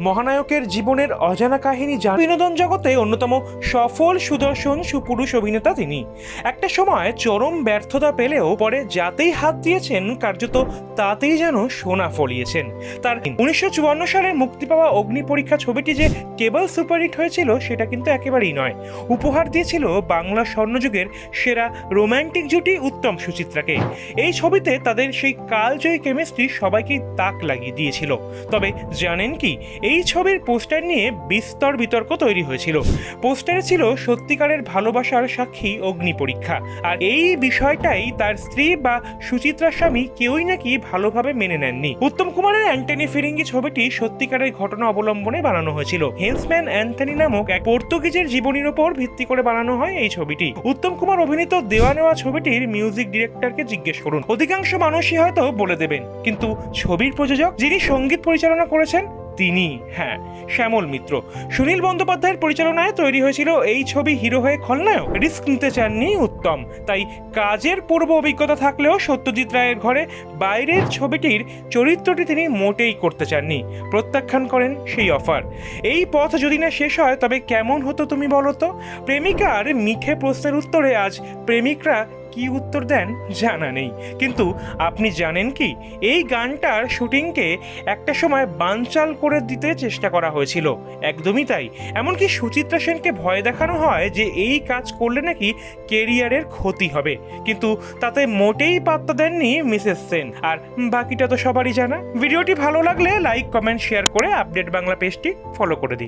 মহানায়কের জীবনের অজানা কাহিনী যা বিনোদন জগতে অন্যতম সফল সুদর্শন সুপুরুষ অভিনেতা তিনি। একটা সময় চরম ব্যর্থতা পেলেও পরে যাতেই হাত দিয়েছেন, কার্যত তাতেই যেন সোনা ফলিয়েছেন। তার উনিশশো চুয়ান্ন সালে মুক্তি পাওয়া অগ্নি পরীক্ষা ছবিটি যে কেবল সুপারহিট হয়েছিল, সেটা কিন্তু একেবারেই নয়। উপহার দিয়েছিল বাংলা স্বর্ণযুগের সেরা রোম্যান্টিক জুটি উত্তম সুচিত্রাকে। এই ছবিতে তাদের সেই কালজয়ী কেমিস্ট্রি সবাইকেই তাক লাগিয়ে দিয়েছিল। তবে জানেন কি এই ছবির পোস্টার নিয়ে বিস্তর বিতর্ক তৈরি হয়েছিল। পোস্টারে ছিল সত্যিকারের ভালোবাসার সাক্ষী অগ্নি পরীক্ষা। আর এই বিষয়টাই তার স্ত্রী বা সুচিত্রার স্বামী কেউই নাকি ভালোভাবে মেনে নেননি। উত্তম কুমারের অ্যান্টনি ফিরিঙ্গি ছবিটি সত্যিকারের ঘটনা অবলম্বনে বানানো হয়েছিল। হেন্সম্যান অ্যান্থনি নামক এক পর্তুগিজের জীবনীর ওপর ভিত্তি করে বানানো হয় এই ছবিটি। উত্তম কুমার অভিনীত দেওয়া নেওয়া ছবিটির মিউজিক ডিরেক্টরকে জিজ্ঞেস করুন। অধিকাংশ মানুষই হয়তো বলে দেবেন, কিন্তু ছবির প্রযোজক যিনি সংগীত পরিচালনা করেছেন তিনি হ্যাঁ শ্যামল মিত্র। সুনীল বন্দ্যোপাধ্যায়ের পরিচালনায় তৈরি হয়েছিল এই ছবি হিরো হয়ে খলনায়ক। রিস্ক নিতে চাননি উত্তম। তাই কাজের পূর্ব অভিজ্ঞতা থাকলেও সত্যজিৎ রায়ের ঘরে বাইরের ছবিটির চরিত্রটি তিনি মোটেই করতে চাননি। প্রত্যাখ্যান করেন সেই অফার। এই পথ যদি না শেষ হয়, তবে কেমন হতো তুমি বলো তো? প্রেমিকার মিঠে প্রশ্নের উত্তরে আজ প্রেমিকরা কি উত্তর দেন জানা নেই। কিন্তু আপনি জানেন কি, এই গানটার শুটিংকে একটা সময় বানচাল করে দিতে চেষ্টা করা হয়েছিল। একদমই তাই। এমনকি সুচিত্রা সেনকে ভয় দেখানো হয় যে এই কাজ করলে নাকি কেরিয়ারের ক্ষতি হবে। কিন্তু তাতে মোটেই পাত্তা দেননি মিসেস সেন। আর বাকিটা তো সবারই জানা। ভিডিওটি ভালো লাগলে লাইক, কমেন্ট, শেয়ার করে আপডেট বাংলা পেজটি ফলো করে দিন।